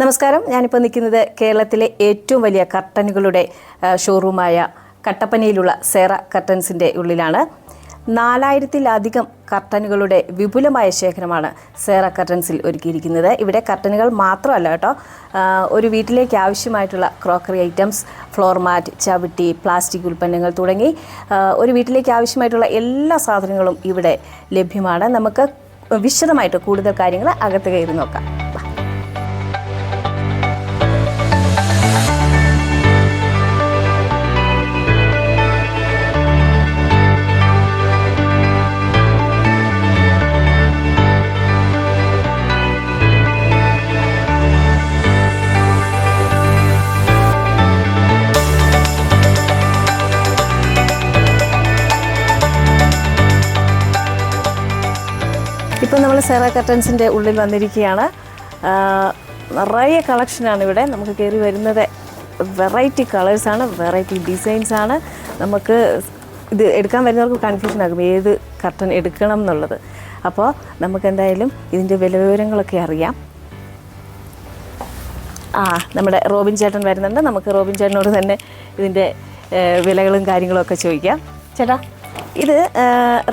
നമസ്കാരം. ഞാനിപ്പോൾ നിൽക്കുന്നത് കേരളത്തിലെ ഏറ്റവും വലിയ കർട്ടനുകളുടെ ഷോറൂമായ കട്ടപ്പനയിലുള്ള സേറ കർട്ടൻസിന്റെ ഉള്ളിലാണ്. നാലായിരത്തിലധികം കർട്ടനുകളുടെ വിപുലമായ ശേഖരമാണ് സേറ കർട്ടൻസിൽ ഒരുക്കിയിരിക്കുന്നത്. ഇവിടെ കർട്ടനുകൾ മാത്രമല്ല കേട്ടോ. ഒരു വീട്ടിലേക്ക് ആവശ്യമായിട്ടുള്ള ക്രോക്കറി ഐറ്റംസ് ഫ്ലോർ മാറ്റ് ചവിട്ടി പ്ലാസ്റ്റിക് ഉൽപ്പന്നങ്ങൾ തുടങ്ങി ഒരു വീട്ടിലേക്ക് ആവശ്യമായിട്ടുള്ള എല്ലാ സാധനങ്ങളും ഇവിടെ ലഭ്യമാണ്. നമുക്ക് വിശദമായിട്ട് കൂടുതൽ കാര്യങ്ങൾ അകത്ത് കയറി നോക്കാം. സെറ കർട്ടൻസിന്റെ ഉള്ളിൽ വന്നിരിക്കുകയാണ്. നിറയെ കളക്ഷനാണ് ഇവിടെ. നമുക്ക് കയറി വരുന്നത് വെറൈറ്റി കളേഴ്സാണ് വെറൈറ്റി ഡിസൈൻസാണ് നമുക്ക് ഇത് എടുക്കാൻ വരുന്നവർക്ക് കൺഫ്യൂഷൻ ആകും ഏത് കർട്ടൻ എടുക്കണം എന്നുള്ളത്. അപ്പോൾ നമുക്ക് എന്തായാലും ഇതിന്റെ വില വിവരങ്ങളൊക്കെ അറിയാം. ആ നമ്മുടെ റോബിൻ ചേട്ടൻ വരുന്നുണ്ട്. നമുക്ക് റോബിൻ ചേട്ടനോട് തന്നെ ഇതിന്റെ വിലകളും കാര്യങ്ങളും ഒക്കെ ചോദിക്കാം. ചേട്ടാ ഇത്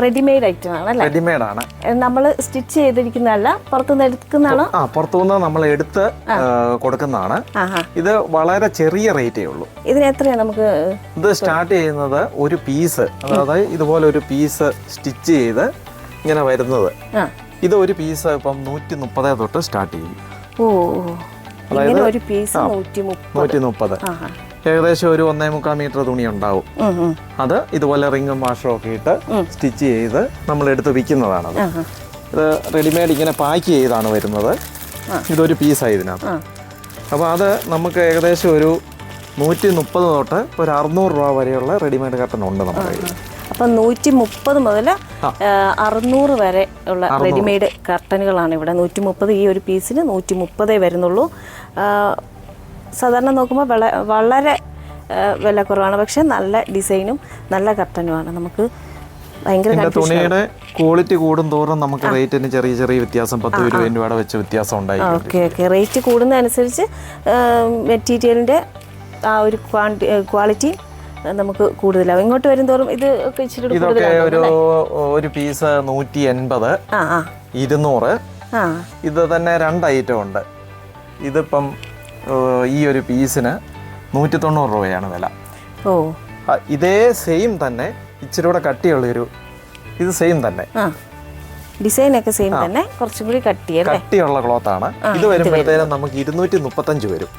റെഡിമെയ്ഡ് ഐറ്റം ആണ് അല്ലേ? റെഡിമെയ്ഡ് ആണ്. നമ്മൾ സ്റ്റിച്ച് ചെയ്തിരിക്കുന്നതല്ല പുറത്തുനിന്ന് എടുക്കുന്നതാണോ? ആ പുറത്തുനിന്ന് നമ്മൾ എടുത്ത് കൊടുക്കുന്നതാണ്. ഇത് വളരെ ചെറിയ റേറ്റേ ഉള്ളൂ. ഇതിന് എത്രയാണ് നമുക്ക് ഇത് സ്റ്റാർട്ട് ചെയ്യുന്നത് ഒരു പീസ് അതായത് ഇതുപോലെ ഒരു പീസ് സ്റ്റിച്ച് ചെയ്ത് ഇങ്ങനെ വരുന്നത്. ഇത് ഒരു പീസ് ഇപ്പം നൂറ്റി മുപ്പത് തൊട്ട് സ്റ്റാർട്ട് ചെയ്യും. ഓ അതായത് ഒരു പീസ് നൂറ്റി മുപ്പത് നൂറ്റി മുപ്പത് ആഹാ. ഏകദേശം ഒരു ഒന്നേ മുക്കാൽ മീറ്റർ തുണി ഉണ്ടാവും. അത് ഇതുപോലെ റിങ്ങും വാഷും ഒക്കെ ഇട്ട് സ്റ്റിച്ച് ചെയ്ത് നമ്മൾ എടുത്ത് വിൽക്കുന്നതാണ് ഇത് റെഡിമെയ്ഡ് ഇങ്ങനെ പാക്ക് ചെയ്താണ് വരുന്നത്. ഇതൊരു പീസാണ് ഇതിനകത്ത് അപ്പോൾ അത് നമുക്ക് ഏകദേശം ഒരു നൂറ്റി മുപ്പത് തൊട്ട് ഒരു അറുന്നൂറ് രൂപ വരെയുള്ള റെഡിമെയ്ഡ് കർട്ടൻ ഉണ്ട് നമ്മുടെ കയ്യിൽ. അപ്പം നൂറ്റി മുപ്പത് മുതൽ അറുന്നൂറ് വരെ ഉള്ള റെഡിമെയ്ഡ് കർട്ടനുകളാണ് ഇവിടെ. നൂറ്റി മുപ്പത് ഈ ഒരു പീസിന് നൂറ്റി മുപ്പതേ വരുന്നുള്ളൂ. സാധാരണ നോക്കുമ്പോൾ വള വളരെ വില കുറവാണ്. പക്ഷെ നല്ല ഡിസൈനും നല്ല കർട്ടനുമാണ്. നമുക്ക് ഭയങ്കര തുണിയുടെ ക്വാളിറ്റി കൂടും തോറും നമുക്ക് റേറ്റിന് ചെറിയ ചെറിയ വ്യത്യാസം പത്ത് രൂപ രൂപയുടെ വെച്ച് വ്യത്യാസം ഉണ്ടായി ഓക്കെ ഓക്കെ റേറ്റ് കൂടുന്നതനുസരിച്ച് മെറ്റീരിയലിന്റെ ആ ഒരു ക്വാണ്ടി ക്വാളിറ്റി നമുക്ക് കൂടുതലാവും. ഇങ്ങോട്ട് വരുംതോറും ഇത് ഒക്കെ ഇച്ചിരി ഇതൊക്കെ ഒരു ഒരു പീസ് നൂറ്റി എൺപത് ഇരുന്നൂറ്. ഇത് തന്നെ രണ്ട് ഐറ്റം ഉണ്ട്. ഇതിപ്പം ഈ ഒരു പീസിന് നൂറ്റി തൊണ്ണൂറ് രൂപയാണ് വില. ഓ. ഇതേ സെയിം തന്നെ ഇച്ചിരി കൂടെ കട്ടിയുള്ളൊരു ഇത് സെയിം തന്നെ. ഡിസൈൻ ഒക്കെ സെയിം തന്നെ കുറച്ചും കൂടി കട്ട് കട്ടിയുള്ള ക്ലോത്ത് ആണ്. ഇത് വരുമ്പോഴത്തേനും നമുക്ക് ഇരുന്നൂറ്റി മുപ്പത്തഞ്ച് വരും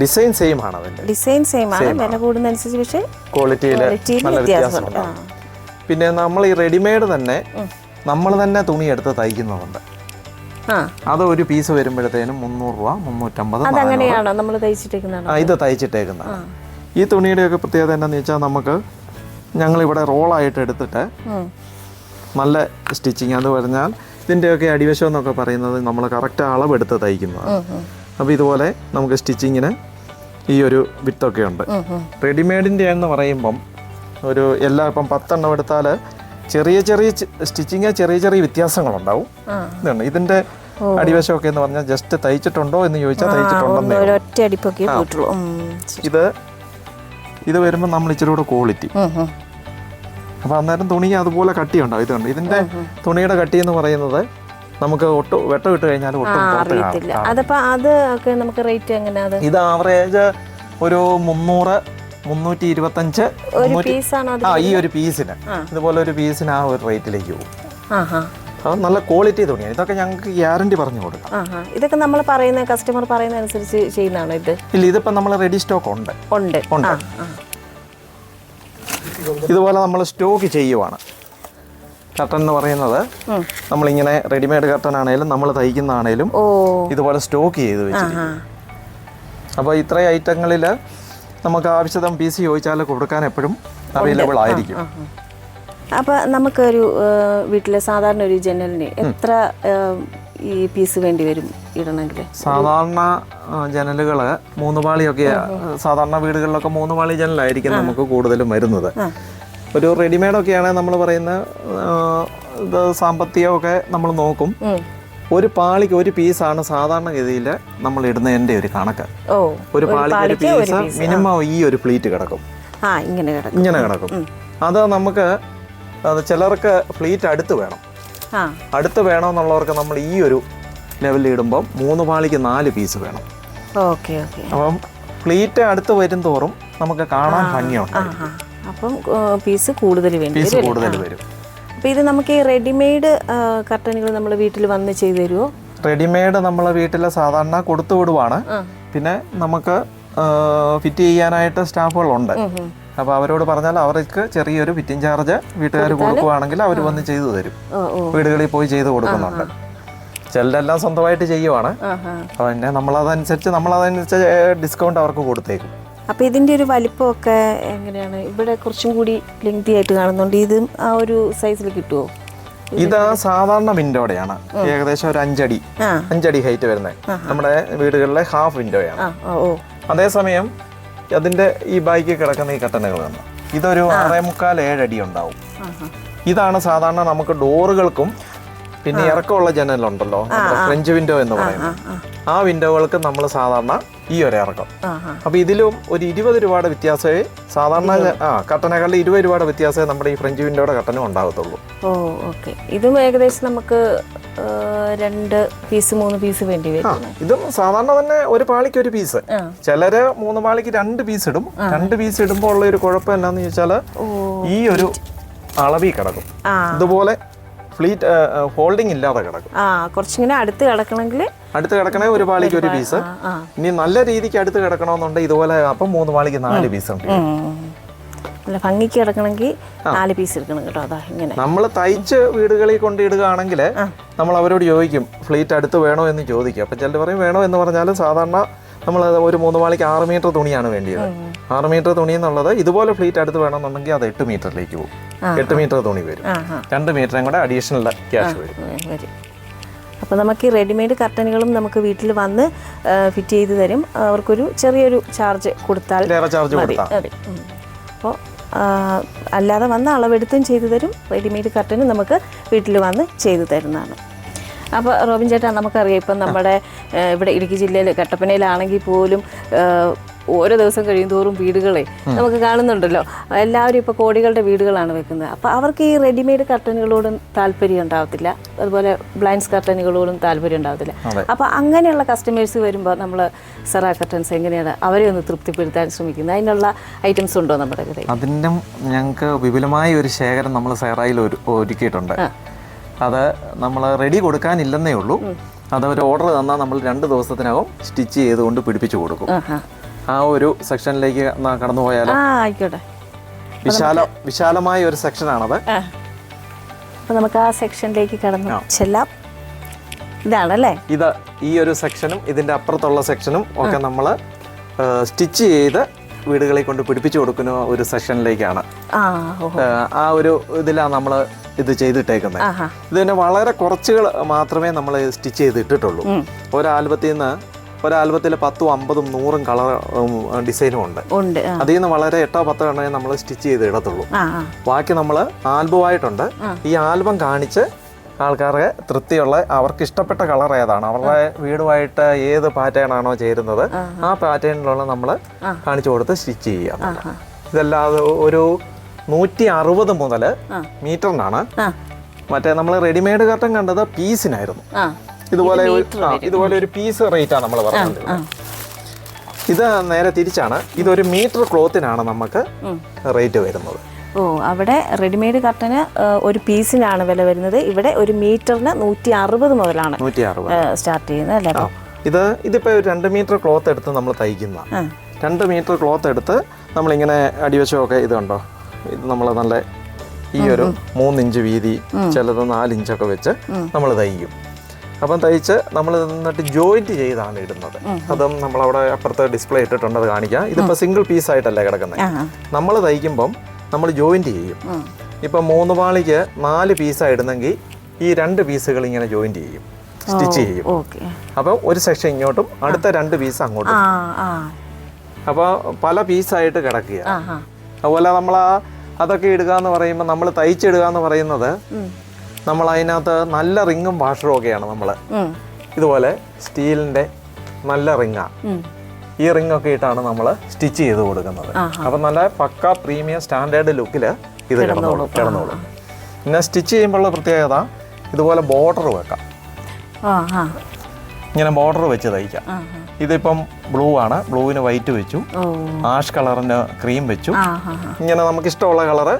ഡിസൈൻ സെയിം ആണ് അതിന്റെ ഡിസൈൻ സെയിം ആണ്. വില കൂടുന്നതനുസരിച്ച് പക്ഷേ ക്വാളിറ്റിയിൽ നല്ല വ്യത്യാസം വ്യത്യാസം പിന്നെ നമ്മൾ ഈ റെഡിമെയ്ഡ് തന്നെ നമ്മൾ തന്നെ തുണി എടുത്ത് തയ്ക്കുന്നുണ്ട് ആ അത് ഒരു പീസ് വരുമ്പോഴത്തേനും മുന്നൂറ് രൂപ മുന്നൂറ്റമ്പത്. അതങ്ങനെയാണോ നമ്മൾ തയ്ച്ചിട്ടേക്കുന്നതാണോ? ഇത് തയ്ച്ചിട്ടേക്കുന്നതാണ്. ഈ തുണിയുടെയൊക്കെ പ്രത്യേകത എന്താണെന്ന് വെച്ചാൽ നമുക്ക് ഞങ്ങളിവിടെ റോളായിട്ട് എടുത്തിട്ട് നല്ല സ്റ്റിച്ചിങ്. അത് പറഞ്ഞാൽ ഇതിന്റെയൊക്കെ അടിവശം എന്നൊക്കെ പറയുന്നത് നമ്മൾ കറക്റ്റ് അളവെടുത്ത് തയ്ക്കുന്നതാണ്. അപ്പോൾ ഇതുപോലെ നമുക്ക് സ്റ്റിച്ചിങ്ങിന് ഈ ഒരു വിത്തൊക്കെ ഉണ്ട്. റെഡിമെയ്ഡിന്റെ എന്ന് പറയുമ്പം ഒരു എല്ലാ ഇപ്പം പത്തെണ്ണം എടുത്താൽ ചെറിയ ചെറിയ സ്റ്റിച്ചിങ് ചെറിയ ചെറിയ വ്യത്യാസങ്ങളുണ്ടാവും. ഇതാണ് ഇതിന്റെ അടിവശമൊക്കെ എന്ന് പറഞ്ഞാൽ ജസ്റ്റ് തയ്ച്ചിട്ടുണ്ടോ എന്ന് ചോദിച്ചാൽ തയ്ച്ചിട്ടുണ്ടെന്നേ ഇത് ഇത് വരുമ്പോൾ നമ്മൾ ഇച്ചിരി കൂടെ ക്വാളിറ്റി. അപ്പോൾ അന്നേരം തുണി അതുപോലെ കട്ടി ഉണ്ടാവും ഇതുണ്ട്. ഇതിന്റെ തുണിയുടെ കട്ടി എന്ന് പറയുന്നത് നമുക്ക് ഒട്ടും വെട്ടം ഇട്ട് കഴിഞ്ഞാൽ ഒട്ടും പുറത്ത് അറിയത്തില്ല. അതപ്പോ അത് നമുക്ക് റേറ്റ് എങ്ങനെയാ ഇത് ആവറേജ് ഒരു മുന്നൂറ് മുന്നൂറ്റി ഇരുപത്തഞ്ച് ആ ഈ ഒരു പീസിന് ഇതുപോലെ ഒരു പീസിന് ആ ഒരു റേറ്റിലേക്ക് പോകും. അത് നല്ല ക്വാളിറ്റി തുണിയാണ്. ഇതൊക്കെ ഞങ്ങൾക്ക് ഗ്യാരണ്ടി പറഞ്ഞു കൊടുക്കാം. ഇതൊക്കെ നമ്മൾ പറയുന്ന കസ്റ്റമർ പറയുന്ന അനുസരിച്ച് ചെയ്യുന്നതാണ് ഇത്? ഇല്ല ഇതിപ്പോൾ നമ്മൾ റെഡി സ്റ്റോക്ക് ഉണ്ട്. ഉണ്ട്. ഉണ്ട്. ഇതുപോലെ നമ്മൾ സ്റ്റോക്ക് ചെയ്യുവാണ്. കർട്ടൻ എന്ന് പറയുന്നത് നമ്മൾ നമ്മളിങ്ങനെ റെഡിമെയ്ഡ് കർട്ടൻ ആണെങ്കിലും നമ്മൾ തയ്ക്കുന്നതാണേലും ഇതുപോലെ സ്റ്റോക്ക് ചെയ്ത് വെച്ചു വെച്ചിരിക്കും അപ്പോൾ ഇത്രയും ഐറ്റങ്ങളിൽ നമുക്ക് ആവശ്യതം പി സി ചോദിച്ചാൽ കൊടുക്കാൻ എപ്പോഴും അവൈലബിൾ ആയിരിക്കും. അപ്പോൾ നമുക്കൊരു വീട്ടിലെ സാധാരണ ഒരു ജനലിന് എത്ര ഈ പീസ് വേണ്ടി വരും ഇടണമെങ്കിൽ? സാധാരണ ജനലുകൾ മൂന്ന് പാളിയൊക്കെ സാധാരണ വീടുകളിലൊക്കെ മൂന്ന് പാളി ജനലായിരിക്കും നമുക്ക് കൂടുതലും വരുന്നത്. ഒരു റെഡിമെയ്ഡ് ഒക്കെയാണ് നമ്മൾ പറയുന്ന സാമ്പത്തികമൊക്കെ നമ്മൾ നോക്കും. ഒരു പാളിക്ക് ഒരു പീസാണ് സാധാരണഗതിയിൽ നമ്മൾ ഇടുന്നതിന്റെ ഒരു കണക്ക്. ഓ ഒരു പാളിക്ക് ഒരു പീസ് മിനിമം ഈ ഒരു പ്ലീറ്റ് കിടക്കും. ആ ഇങ്ങനെ കിടക്കും. ഇങ്ങനെ കിടക്കും. അത് നമുക്ക് ചിലർക്ക് പ്ലീറ്റ് അടുത്ത് വേണം. അടുത്ത് വേണമെന്നുള്ളവർക്ക് നമ്മൾ ഈ ഒരു ലെവലിൽ ഇടുമ്പം മൂന്ന് പാളിക്ക് നാല് പീസ് വേണം. Okay okay. അപ്പം പ്ലീറ്റ് അടുത്ത് വരും തോറും നമുക്ക് കാണാൻ ഭംഗിയുണ്ട് അപ്പം പീസ് കൂടുതൽ വേണ്ടി പീസ് കൂടുതൽ വരും. അപ്പോൾ ഇത് നമുക്ക് ഈ റെഡിമെയ്ഡ് കർട്ടനുകൾ നമ്മൾ വീട്ടിൽ വന്ന് ചെയ്തു തരുമോ റെഡിമെയ്ഡ് നമ്മൾ വീട്ടിൽ സാധാരണ കൊടുത്തു വിടുവാണ്. പിന്നെ നമുക്ക് ഫിറ്റ് ചെയ്യാനായിട്ട് സ്റ്റാഫുകളുണ്ട്. അപ്പോൾ അവരോട് പറഞ്ഞാൽ അവർക്ക് ചെറിയൊരു ഫിറ്റിംഗ് ചാർജ് വീട്ടുകാർ കൊടുക്കുവാണെങ്കിൽ അവർ വന്ന് ചെയ്തു തരും. വീടുകളിൽ പോയി ചെയ്ത് കൊടുക്കുന്നുണ്ട്. ചിലരെല്ലാം സ്വന്തമായിട്ട് ചെയ്യുവാണ്. അപ്പൊ പിന്നെ നമ്മളതനുസരിച്ച് നമ്മളതനുസരിച്ച് ഡിസ്കൗണ്ട് അവർക്ക് കൊടുത്തേക്കും. അപ്പോൾ ഇതിന്റെ ഒരു വലിപ്പമൊക്കെ എങ്ങനെയാണ്? ഇവിടെ കുറച്ചും കൂടി ലെങ്തി ആയിട്ട് കാണുന്നുണ്ട്. ഇത് ആ ഒരു സൈസിൽ കിട്ടുമോ ഇത് സാധാരണ വിൻഡോടെയാണ് ഏകദേശം ഒരു അഞ്ചടി. അഞ്ചടി ഹൈറ്റ് വരുന്നത്. നമ്മുടെ വീടുകളിലെ ഹാഫ് വിൻഡോയാണ് അതേസമയം അതിന്റെ ഈ ബാക്കി കിടക്കുന്ന ഈ കട്ടനുകളാണ് ഇതൊരു ആറേ മുക്കാൽ ഏഴടി ഉണ്ടാവും. ഇതാണ് സാധാരണ നമുക്ക് ഡോറുകൾക്കും പിന്നെ ഇറക്കമുള്ള ജനലുണ്ടല്ലോ. ഫ്രഞ്ച് വിൻഡോ എന്ന് പറയുന്നത്. ആ വിൻഡോകൾക്ക് നമ്മൾ സാധാരണ ഈ ഒരു ഇറക്കം. ആ ആ അപ്പൊ ഇതിലും ഒരു ഇരുപത് രൂപയുടെ വ്യത്യാസമേ സാധാരണ ആ ഇരുപത് രൂപയുടെ വ്യത്യാസമേ നമ്മുടെ ഈ ഫ്രഞ്ച് വിൻഡോയുടെ കട്ടനും ഉണ്ടാകത്തുള്ളൂ. Oh okay. ഇതും ഏകദേശം നമുക്ക് രണ്ട് പീസ് മൂന്ന് പീസ് വേണ്ടി വരും ഇതും സാധാരണ തന്നെ ഒരു പാളിക്ക് ഒരു പീസ് ചിലര് മൂന്ന് പാളിക്ക് രണ്ട് പീസ് ഇടും. രണ്ട് പീസ് ഇടുമ്പോൾ ഉള്ള ഒരു കുഴപ്പം എന്താന്ന് ചോദിച്ചാൽ ഈ ഒരു അളവിൽ കിടക്കും. ഇതുപോലെ ഫ്ലീറ്റ് ഹോൾഡിംഗ് ഇല്ലാതെ കിടക്കും. ആ കുറച്ചിങ്ങനെ അടുത്ത് കിടക്കണമെങ്കിൽ അടുത്ത് കിടക്കണേ ഒരു പാളിക്ക് ഒരു പീസ്. ഇനി നല്ല രീതിക്ക് അടുത്ത് കിടക്കണമെന്നുണ്ടെങ്കിൽ ഇതുപോലെ അപ്പം മൂന്ന് പാളിക്ക് നാല് പീസ് ഉണ്ട്. നല്ല ഭംഗിക്ക് കിടക്കണമെങ്കിൽ നാല് പീസ് എടുക്കണം കേട്ടോ അതാ ഇങ്ങനെ. നമ്മൾ തയ്ച്ച് വീടുകളിൽ കൊണ്ടിടുകയാണെങ്കിൽ നമ്മൾ അവരോട് ചോദിക്കും ഫ്ലീറ്റ് അടുത്ത് വേണോ എന്ന് ചോദിക്കും. അപ്പം ചിലർ പറയും വേണോ എന്ന് പറഞ്ഞാൽ സാധാരണ നമ്മൾ ഒരു മൂന്ന് മാളിക്ക് ആറ് മീറ്റർ തുണിയാണ് വേണ്ടിയത്. ആറ് മീറ്റർ തുണി എന്നുള്ളത് ഇതുപോലെ ഫ്ലീറ്റ് അടുത്ത് വേണമെന്നുണ്ടെങ്കിൽ അത് എട്ട് മീറ്ററിലേക്ക് പോകും. എട്ട് മീറ്റർ തുണി വരും. രണ്ട് മീറ്ററും കൂടെ അഡീഷണൽ ക്യാഷ് വരും. അപ്പോൾ നമുക്ക് ഈ റെഡിമെയ്ഡ് കർട്ടനുകളും നമുക്ക് വീട്ടിൽ വന്ന് ഫിറ്റ് ചെയ്ത് തരും. അവർക്കൊരു ചെറിയൊരു ചാർജ് കൊടുത്താൽ ചാർജ് മതി. അപ്പോൾ അല്ലാതെ വന്ന് അളവെടുത്തും ചെയ്തു തരും. റെഡിമെയ്ഡ് കർട്ടനും നമുക്ക് വീട്ടിൽ വന്ന് ചെയ്തു തരുന്നതാണ്. അപ്പോൾ റോബിൻ ചേട്ടാ നമുക്കറിയാം ഇപ്പം നമ്മുടെ ഇവിടെ ഇടുക്കി ജില്ലയിൽ കട്ടപ്പനയിലാണെങ്കിൽ പോലും ഓരോ ദിവസം കഴിയും തോറും വീടുകളെ നമുക്ക് കാണുന്നുണ്ടല്ലോ. എല്ലാവരും ഇപ്പോൾ കോടികളുടെ വീടുകളാണ് വെക്കുന്നത്. അപ്പോൾ അവർക്ക് ഈ റെഡിമെയ്ഡ് കർട്ടനുകളോടും താല്പര്യം ഉണ്ടാവത്തില്ല. അതുപോലെ ബ്ലൈൻഡ്സ് കർട്ടനുകളോടും താല്പര്യം ഉണ്ടാവത്തില്ല. അപ്പോൾ അങ്ങനെയുള്ള കസ്റ്റമേഴ്സ് വരുമ്പോൾ നമ്മൾ സെറാ കർട്ടൻസ് എങ്ങനെയാണ് അവരെ ഒന്ന് തൃപ്തിപ്പെടുത്താൻ ശ്രമിക്കുന്നത്? അതിനുള്ള ഐറ്റംസ് ഉണ്ടോ നമ്മുടെ കയ്യിൽ അതിന്റെ ഞങ്ങൾക്ക് വിപുലമായ ഒരു ശേഖരം നമ്മൾ സെറായിൽ ഒരുക്കിയിട്ടുണ്ട്. അത് നമ്മൾ റെഡി കൊടുക്കാനില്ലെന്നേ ഉള്ളൂ. അത് ഒരു ഓർഡർ തന്നാൽ നമ്മൾ രണ്ട് ദിവസത്തിനകം സ്റ്റിച്ച് ചെയ്തുകൊണ്ട് പിടിപ്പിച്ചു കൊടുക്കും. ആ ഒരു സെക്ഷനിലേക്ക് കടന്നു പോയാലോ? ആയിക്കോട്ടെ. വിശാല വിശാലമായ ഒരു സെക്ഷനാണത് ആണത് അപ്പോൾ നമുക്ക് ആ സെക്ഷനിലേക്ക് കടന്നു ചെല്ലാം. ഇതാണല്ലേ? ഇത് ഈ ഒരു സെക്ഷനും ഇതിന്റെ അപ്പുറത്തുള്ള സെക്ഷനും ഒക്കെ നമ്മൾ സ്റ്റിച്ച് ചെയ്ത് വീടുകളിൽ കൊണ്ട് പിടിപ്പിച്ചു കൊടുക്കുന്ന ഒരു സെക്ഷനിലേക്കാണ് ആ ഒരു ഇതിലാണ് നമ്മൾ ഇത് ചെയ്തിട്ടേക്കുന്നത് ഇത് പിന്നെ വളരെ കുറച്ചുകൾ മാത്രമേ നമ്മൾ സ്റ്റിച്ച് ചെയ്തിട്ടിട്ടുള്ളൂ. ഒരാൽബത്തിൽ ഒരു ആൽബത്തിൽ നിന്ന് ഒരാൽബത്തിൽ പത്തും അമ്പതും നൂറും കളർ ഡിസൈനും ഉണ്ട്. അതിൽ നിന്ന് വളരെ എട്ടോ പത്തോ എണ്ണേ നമ്മൾ സ്റ്റിച്ച് ചെയ്ത് ഇടത്തുള്ളൂ ബാക്കി നമ്മൾ ആൽബമായിട്ടുണ്ട് ഈ ആൽബം കാണിച്ച് ആൾക്കാർക്ക് തൃപ്തിയുള്ള അവർക്ക് ഇഷ്ടപ്പെട്ട കളർ ഏതാണ്? അവരുടെ വീടുമായിട്ട് ഏത് പാറ്റേൺ ആണോ ചേരുന്നത് ആ പാറ്റേണിലുള്ള നമ്മൾ കാണിച്ചു കൊടുത്ത് സ്റ്റിച്ച് ചെയ്യാം ഇതല്ലാതെ ഒരു നൂറ്റി അറുപത് മുതൽ മീറ്ററിനാണ്. മറ്റേ നമ്മൾ റെഡിമെയ്ഡ് കർട്ടൻ കണ്ടത് പീസിനായിരുന്നു. ഇതുപോലെ ഇതുപോലെ ഒരു പീസ് റേറ്റ് ആണ് നമ്മൾ പറഞ്ഞത് ഇത് നേരെ തിരിച്ചാണ്. ഇതൊരു മീറ്റർ ക്ലോത്തിനാണ് നമുക്ക് റേറ്റ് വരുന്നത്. ഓ അവിടെ റെഡിമെയ്ഡ് കർട്ടന് ഒരു പീസിനാണ് വില വരുന്നത്. ഇവിടെ ഒരു മീറ്ററിന് നൂറ്റി അറുപത് മുതലാണ് സ്റ്റാർട്ട് ചെയ്യുന്നത് അല്ലേ ഇത് ഇതിപ്പോ ഒരു രണ്ട് മീറ്റർ ക്ലോത്ത് എടുത്ത് നമ്മൾ തയ്ക്കുന്ന. രണ്ട് മീറ്റർ ക്ലോത്ത് എടുത്ത് നമ്മളിങ്ങനെ അടിവശമൊക്കെ ഇതുണ്ടോ? ഇത് നമ്മൾ നല്ല ഈ ഒരു മൂന്നിഞ്ച് വീതി ചിലത് നാലിഞ്ചൊക്കെ വെച്ച് നമ്മൾ തയ്ക്കും അപ്പം തയ്ച്ച് നമ്മൾ എന്നിട്ട് ജോയിന്റ് ചെയ്താണ് ഇടുന്നത്. അതും നമ്മളവിടെ അപ്പുറത്ത് ഡിസ്പ്ലേ ഇട്ടിട്ടുണ്ട് അത് കാണിക്കാം. ഇതിപ്പോൾ സിംഗിൾ പീസ് ആയിട്ടല്ലേ കിടക്കുന്നത് നമ്മൾ തയ്ക്കുമ്പം നമ്മൾ ജോയിന്റ് ചെയ്യും. ഇപ്പം മൂന്ന് പാളിക്ക് നാല് പീസാണ് ഇടുന്നെങ്കിൽ ഈ രണ്ട് പീസുകൾ ഇങ്ങനെ ജോയിന്റ് ചെയ്യും സ്റ്റിച്ച് ചെയ്യും. അപ്പം ഒരു സെക്ഷൻ ഇങ്ങോട്ടും അടുത്ത രണ്ട് പീസ് അങ്ങോട്ടും. അപ്പോൾ പല പീസായിട്ട് കിടക്കുക അതുപോലെ നമ്മൾ ആ അതൊക്കെ ഇടുക എന്ന് പറയുമ്പോൾ നമ്മൾ തയ്ച്ചിടുക എന്ന് പറയുന്നത് നമ്മൾ അതിനകത്ത് നല്ല റിങ്ങും വാഷറും ഒക്കെയാണ് നമ്മൾ ഇതുപോലെ സ്റ്റീലിന്റെ നല്ല റിങ്ങാണ് ഈ റിംഗ് ഒക്കെ ഇട്ടാണ് നമ്മൾ സ്റ്റിച്ച് ചെയ്ത് കൊടുക്കുന്നത്. അപ്പം നല്ല പക്ക പ്രീമിയം സ്റ്റാൻഡേർഡ് ലുക്കിൽ ഇത് കിടന്നോളും. കിടന്നോളും പിന്നെ സ്റ്റിച്ച് ചെയ്യുമ്പോഴുള്ള പ്രത്യേകത ഇതുപോലെ ബോർഡർ വെക്കാം. ഇങ്ങനെ ബോർഡർ വെച്ച് തയ്ക്കാം. ഇതിപ്പം ബ്ലൂ ആണ്. ബ്ലൂവിന് വൈറ്റ് വെച്ചു. ആഷ് കളറിന് ക്രീം വെച്ചു. ഇങ്ങനെ നമുക്ക് ഇഷ്ടമുള്ള കളറ്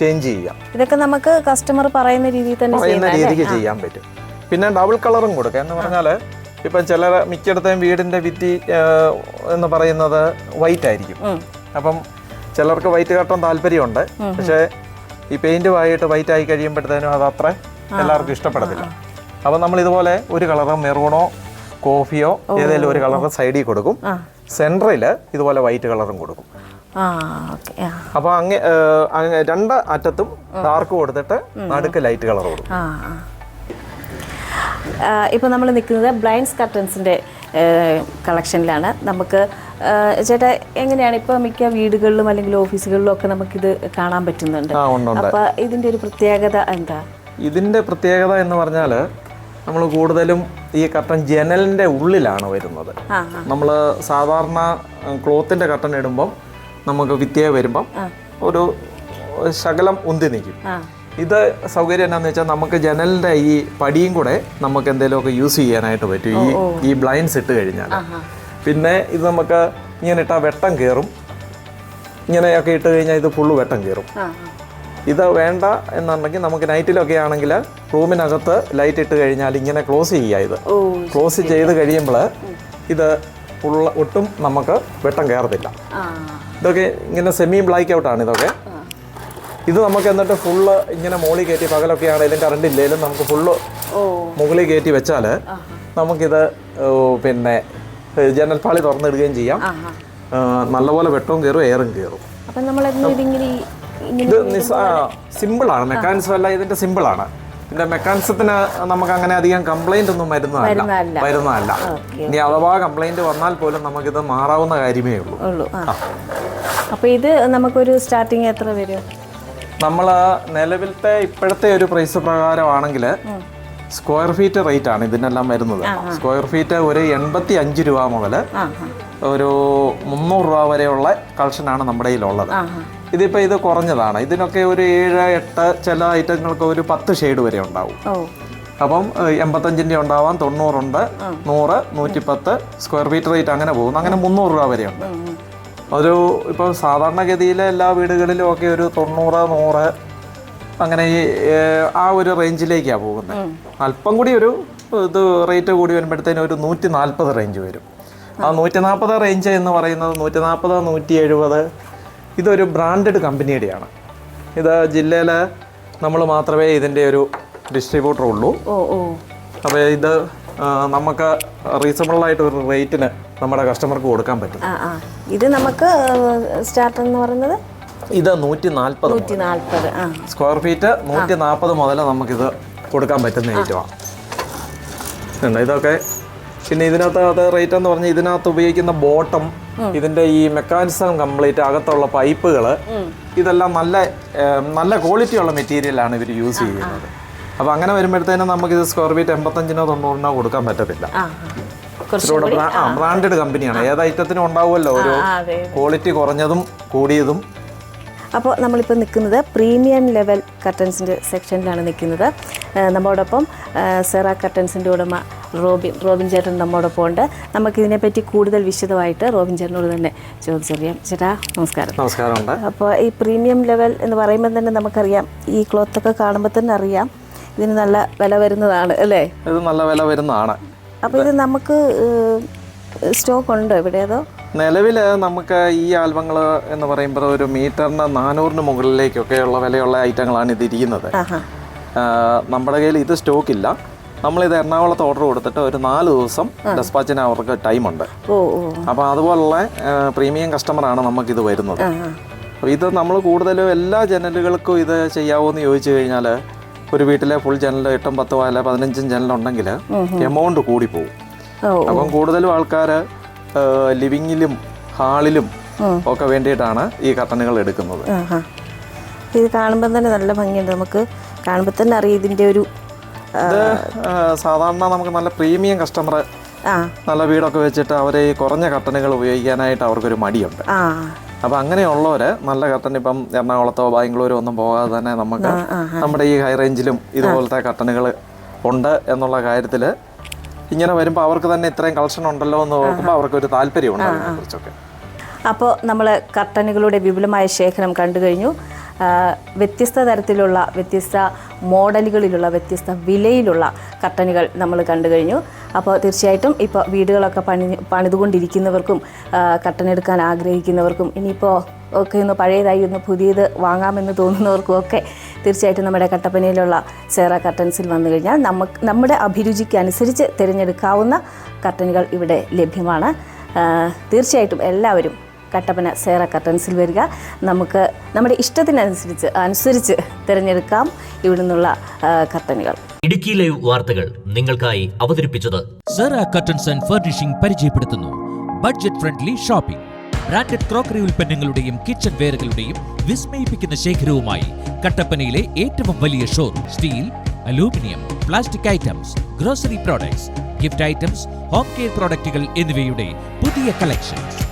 ചേഞ്ച് ചെയ്യാം. ഇതൊക്കെ നമുക്ക് കസ്റ്റമർ പറയുന്ന രീതിയിൽ തന്നെ പറയുന്ന രീതിക്ക് ചെയ്യാൻ പറ്റും. പിന്നെ ഡബിൾ കളറും കൊടുക്കാം. എന്ന് പറഞ്ഞാൽ ഇപ്പം ചില മിക്കയിടത്തെയും വീടിന്റെ വിറ്റി എന്ന് പറയുന്നത് വൈറ്റ് ആയിരിക്കും. അപ്പം ചിലർക്ക് വൈറ്റ് കട്ടൻ താല്പര്യമുണ്ട്. പക്ഷേ ഈ പെയിന്റ് വായിട്ട് വൈറ്റ് ആയി കഴിയുമ്പോഴത്തേനും അത് അത്ര എല്ലാവർക്കും ഇഷ്ടപ്പെടത്തില്ല. അപ്പം നമ്മൾ ഇതുപോലെ ഒരു കളറോ മെറൂണോ കോഫിയോ ഏതെങ്കിലും ഒരു കളർ സൈഡിൽ കൊടുക്കും. സെൻട്രിൽ ഇതുപോലെ വൈറ്റ് കളറും കൊടുക്കും. അപ്പൊ അങ്ങനെ അങ്ങ് രണ്ട് അറ്റത്തും ഡാർക്ക് കൊടുത്തിട്ട് നടുക്ക് ലൈറ്റ് കളർ കൊടുക്കും. ഇപ്പോൾ നമ്മൾ നിൽക്കുന്നത് ബ്ലൈൻഡ്സ് കർട്ടൻസിന്റെ കളക്ഷനിലാണ് നമുക്ക് ചേട്ടാ എങ്ങനെയാണ് ഇപ്പോൾ മിക്ക വീടുകളിലും അല്ലെങ്കിൽ ഓഫീസുകളിലും ഒക്കെ നമുക്ക് ഇത് കാണാൻ പറ്റുന്നുണ്ട്? അപ്പോൾ ഇതിന്റെ ഒരു പ്രത്യേകത എന്താ? ഇതിന്റെ പ്രത്യേകത എന്ന് പറഞ്ഞാൽ നമ്മൾ കൂടുതലും ഈ കർട്ടൻ ജനലിന്റെ ഉള്ളിലാണ് വരുന്നത്. നമ്മൾ സാധാരണ ക്ലോത്തിന്റെ കർട്ടൻ ഇടുമ്പം നമുക്ക് വിത്തിയെ വരുമ്പം ഒരു ശകലം ഉന്തി നിൽക്കും ഇത് സൗകര്യം എന്നാന്ന് വെച്ചാൽ നമുക്ക് ജനലിന്റെ ഈ പടിയും കൂടെ നമുക്ക് എന്തെങ്കിലുമൊക്കെ യൂസ് ചെയ്യാനായിട്ട് പറ്റും. ഈ ഈ ബ്ലൈൻഡ്സ് ഇട്ട് കഴിഞ്ഞാൽ പിന്നെ ഇത് നമുക്ക് ഇങ്ങനെ ഇട്ടാൽ വെട്ടം കയറും ഇങ്ങനെയൊക്കെ ഇട്ട് കഴിഞ്ഞാൽ ഇത് ഫുള്ള് വെട്ടം കയറും ഇത് വേണ്ട എന്നുണ്ടെങ്കിൽ നമുക്ക് നൈറ്റിലൊക്കെ ആണെങ്കിൽ റൂമിനകത്ത് ലൈറ്റ് ഇട്ട് കഴിഞ്ഞാൽ ഇങ്ങനെ ക്ലോസ് ചെയ്യുക ഇത്. ക്ലോസ് ചെയ്ത് കഴിയുമ്പോൾ ഇത് ഉള്ള ഒട്ടും നമുക്ക് വെട്ടം കയറത്തില്ല. ഇതൊക്കെ ഇങ്ങനെ സെമി ബ്ലാക്ക് ഔട്ടാണ് ഇതൊക്കെ. ഇത് നമുക്ക് എന്നിട്ട് ഫുള്ള് ഇങ്ങനെ മുകളിൽ കയറ്റി പകലൊക്കെ ആണെങ്കിലും കറണ്ട് ഇല്ലെങ്കിലും നമുക്ക് ഫുള്ള് മുകളിൽ കയറ്റി വെച്ചാൽ നമുക്കിത് പിന്നെ ജനൽപ്പാളി തുറന്നിടുകയും ചെയ്യാം. നല്ലപോലെ വെട്ടവും കയറും എയറും കയറും. ഇത് സിമ്പിളാണ് മെക്കാനിസം അല്ല ഇതിന്റെ സിമ്പിളാണ് ഇതിന്റെ മെക്കാനിസത്തിന് നമുക്ക് അങ്ങനെ അധികം കംപ്ലൈന്റ് ഒന്നും വരുന്നതല്ല. വരുന്നതല്ല. ഇനി അഥവാ കംപ്ലൈന്റ് വന്നാൽ പോലും നമുക്കിത് മാറാവുന്ന കാര്യമേ ഉള്ളൂ. അപ്പോൾ ഇത് നമുക്കൊരു സ്റ്റാർട്ടിങ് എത്ര വരും? നമ്മൾ നിലവിലത്തെ ഇപ്പോഴത്തെ ഒരു പ്രൈസ് പ്രകാരമാണെങ്കിൽ സ്ക്വയർ ഫീറ്റ് റേറ്റ് ആണ് ഇതിനെല്ലാം വരുന്നത്. സ്ക്വയർ ഫീറ്റ് ഒരു എൺപത്തി അഞ്ച് രൂപ മുതൽ ഒരു മുന്നൂറ് രൂപ വരെയുള്ള കളക്ഷനാണ് നമ്മുടെ കയ്യിലുള്ളത്. ഇതിപ്പോൾ ഇത് കുറഞ്ഞതാണ്. ഇതിനൊക്കെ ഒരു ഏഴ് എട്ട് ചില ഐറ്റങ്ങൾക്ക് ഒരു പത്ത് ഷെയ്ഡ് വരെ ഉണ്ടാവും. അപ്പം എൺപത്തഞ്ചിന്റെ എൺപത്തഞ്ചിന്റെ ഉണ്ടാവാം തൊണ്ണൂറുണ്ട് നൂറ് നൂറ്റിപ്പത്ത് സ്ക്വയർ ഫീറ്റ് റേറ്റ് അങ്ങനെ പോകുന്നു. അങ്ങനെ മുന്നൂറ് രൂപ വരെ ഉണ്ട്. ഒരു ഇപ്പോൾ സാധാരണഗതിയിൽ എല്ലാ വീടുകളിലും ഒക്കെ ഒരു തൊണ്ണൂറ് നൂറ് അങ്ങനെ ഈ ആ ഒരു റേഞ്ചിലേക്കാണ് പോകുന്നത്. അല്പം കൂടി ഒരു ഇത് റേറ്റ് കൂടി വരുമ്പോഴത്തേനും ഒരു നൂറ്റി നാൽപ്പത് റേഞ്ച് വരും. ആ നൂറ്റി നാൽപ്പത് റേഞ്ച് എന്ന് പറയുന്നത് നൂറ്റി നാൽപ്പത് നൂറ്റി എഴുപത് ഇതൊരു ബ്രാൻഡഡ് കമ്പനിയുടെയാണ്. ഇത് ജില്ലയിൽ നമ്മൾ മാത്രമേ ഇതിന്റെ ഒരു ഡിസ്ട്രിബ്യൂട്ടർ ഉള്ളൂ. ഓ ഓ. അപ്പോൾ ഇത് നമുക്ക് റീസണബിൾ ആയിട്ട് ഒരു റേറ്റിന് നമ്മുടെ കസ്റ്റമർക്ക് കൊടുക്കാൻ പറ്റും. ഇത് നമുക്ക് സ്റ്റാർട്ട് എന്ന് പറയുന്നത്? ഇത് നൂറ്റി നാൽപ്പത് നൂറ്റി നാൽപ്പത് സ്ക്വയർ ഫീറ്റ് നൂറ്റി നാൽപ്പത് മുതൽ നമുക്കിത് കൊടുക്കാൻ പറ്റുന്ന ഐറ്റമാണ് ഇതൊക്കെ പിന്നെ ഇതിനകത്ത് അത് റേറ്റ് എന്ന് പറഞ്ഞാൽ ഇതിനകത്ത് ഉപയോഗിക്കുന്ന ബോട്ടം ഇതിന്റെ ഈ മെക്കാനിസം കംപ്ലീറ്റ് അകത്തുള്ള പൈപ്പുകൾ ഇതെല്ലാം നല്ല നല്ല നല്ല ക്വാളിറ്റിയുള്ള മെറ്റീരിയലാണ് ഇവർ യൂസ് ചെയ്യുന്നത്. അപ്പോൾ അങ്ങനെ വരുമ്പോഴത്തേനും നമുക്ക് ഇത് സ്ക്വയർ ഫീറ്റ് എൺപത്തഞ്ചിനോ തൊണ്ണൂറിനോ കൊടുക്കാൻ പറ്റത്തില്ല. ബ്രാൻഡഡ് കമ്പനിയാണ് ഏത് ഐറ്റത്തിനും ഉണ്ടാവുമല്ലോ. ഒരു ക്വാളിറ്റി കുറഞ്ഞതും കൂടിയതും. അപ്പോൾ നമ്മളിപ്പോൾ നിൽക്കുന്നത് പ്രീമിയം ലെവൽ കർട്ടൻസിന്റെ സെക്ഷനിലാണ് നിൽക്കുന്നത്. നമ്മോടൊപ്പം സെറ കർട്ടൻസിന്റെ ഉടമ റോബിൻ റോബിൻ ചേട്ടൻ നമ്മോടൊപ്പം ഉണ്ട്. നമുക്കിതിനെപ്പറ്റി കൂടുതൽ വിശദമായിട്ട് റോബിൻ ചേട്ടനോട് തന്നെ ചോദിച്ചറിയാം. ചേട്ടാ നമസ്കാരം. നമസ്കാരം അപ്പോൾ ഈ പ്രീമിയം ലെവൽ എന്ന് പറയുമ്പോൾ തന്നെ നമുക്കറിയാം ഈ ക്ലോത്തൊക്കെ കാണുമ്പോൾ തന്നെ അറിയാം ഇതിന് നല്ല വില വരുന്നതാണ് അല്ലേ? ഇത് നല്ല വില വരുന്നതാണ്. അപ്പോൾ ഇത് നമുക്ക് സ്റ്റോക്ക് ഉണ്ടോ ഇവിടെ അതോ? നിലവിൽ നമുക്ക് ഈ ആൽബങ്ങൾ എന്ന് പറയുമ്പോൾ ഒരു മീറ്ററിന് നാനൂറിന് മുകളിലേക്കൊക്കെയുള്ള വിലയുള്ള ഐറ്റങ്ങളാണ് ഇത് ഇരിക്കുന്നത് നമ്മുടെ കയ്യിൽ ഇത് സ്റ്റോക്ക് ഇല്ല നമ്മളിത് എറണാകുളത്ത് ഓർഡർ കൊടുത്തിട്ട് ഒരു നാല് ദിവസം ഡെസ്പാച്ചിന് അവർക്ക് ടൈമുണ്ട് ഉണ്ട്. അപ്പോൾ അതുപോലുള്ള പ്രീമിയം കസ്റ്റമറാണ് നമുക്കിത് വരുന്നത്. അപ്പോൾ ഇത് നമ്മൾ കൂടുതലും എല്ലാ ജനലുകൾക്കും ഇത് ചെയ്യാവോ എന്ന് ചോദിച്ചു കഴിഞ്ഞാൽ ഒരു വീട്ടിലെ ഫുൾ ജനൽ എട്ടും പത്തോ അല്ല പതിനഞ്ചും ജനലുണ്ടെങ്കിൽ എമൗണ്ട് കൂടിപ്പോവും പോകും. അപ്പം കൂടുതലും ആൾക്കാർ ലിവിങ്ങിലും ഹാളിലും ഒക്കെ വേണ്ടിയിട്ടാണ് ഈ കർട്ടനുകൾ എടുക്കുന്നത്. ഇത് കാണുമ്പോൾ തന്നെ നല്ല ഭംഗിയുണ്ട്. നമുക്ക് കാണുമ്പോൾ തന്നെ അറിയാം ഇതിന്റെ ഒരു സാധാരണ നമുക്ക് നല്ല പ്രീമിയം കസ്റ്റമർ നല്ല വീടൊക്കെ വെച്ചിട്ട് അവർ ഈ കുറഞ്ഞ കട്ടനുകൾ ഉപയോഗിക്കാനായിട്ട് അവർക്കൊരു മടിയുണ്ട്. അപ്പൊ അങ്ങനെയുള്ളവര് നല്ല കട്ടൺ ഇപ്പം എറണാകുളത്തോ ബാംഗ്ലൂരോ ഒന്നും പോകാതെ തന്നെ നമുക്ക് നമ്മുടെ ഈ ഹൈ റേഞ്ചിലും ഇതുപോലത്തെ കട്ടണുകൾ ഉണ്ട് എന്നുള്ള കാര്യത്തിൽ ഇങ്ങനെ വരുമ്പോൾ അവർക്ക് തന്നെ ഇത്രയും കളക്ഷൻ ഉണ്ടല്ലോ എന്ന് ഓർക്കുമ്പോൾ അവർക്കൊരു താല്പര്യമുണ്ട് അതിനെക്കുറിച്ചൊക്കെ. അപ്പോൾ നമ്മൾ കർട്ടനുകളുടെ വിപുലമായ ശേഖരം കണ്ടു കഴിഞ്ഞു. വ്യത്യസ്ത തരത്തിലുള്ള വ്യത്യസ്ത മോഡലുകളിലുള്ള വ്യത്യസ്ത വിലയിലുള്ള കർട്ടനുകൾ നമ്മൾ കണ്ടു കഴിഞ്ഞു. അപ്പോൾ തീർച്ചയായിട്ടും ഇപ്പോൾ വീടുകളൊക്കെ പണി പണിതുകൊണ്ടിരിക്കുന്നവർക്കും കർട്ടൻ എടുക്കാൻ ആഗ്രഹിക്കുന്നവർക്കും ഇനിയിപ്പോൾ ഒക്കെ ഒന്ന് പഴയതായി ഒന്ന് പുതിയത് വാങ്ങാമെന്ന് തോന്നുന്നവർക്കും ഒക്കെ തീർച്ചയായിട്ടും നമ്മുടെ കട്ടപ്പനയിലുള്ള സേറ കർട്ടൻസിൽ വന്നു കഴിഞ്ഞാൽ നമുക്ക് നമ്മുടെ അഭിരുചിക്കനുസരിച്ച് തിരഞ്ഞെടുക്കാവുന്ന കർട്ടനുകൾ ഇവിടെ ലഭ്യമാണ്. തീർച്ചയായിട്ടും എല്ലാവരും കട്ടപ്പന സേറ കർട്ടൻസിൽ വരിക. നമുക്ക് നമ്മുടെ ഇഷ്ടത്തിനനുസരിച്ച് അനുസരിച്ച് തിരഞ്ഞെടുക്കാം ഇവിടെ നിന്നുള്ള കർട്ടനുകൾ. ഇടുക്കി ലൈവ് വാർത്തകൾ നിങ്ങൾക്കായി അവതരിപ്പിച്ചത് സെറ കർട്ടൻസ് ആൻഡ് ഫർണിഷിംഗ് പരിചയപ്പെടുത്തുന്നു. Budget friendly shopping branded crockery ഉൽപ്പന്നങ്ങളുടെയും കിച്ചൺ വെയറുകളുടെയും വിസ്മയിപ്പിക്കുന്ന ശേഖരവുമായി കട്ടപ്പനയിലെ ഏറ്റവും വലിയ showroom steel aluminium plastic items grocery products gift items home care പ്രോഡക്റ്റുകൾ എന്നിവയുടെ പുതിയ കളക്ഷൻസ്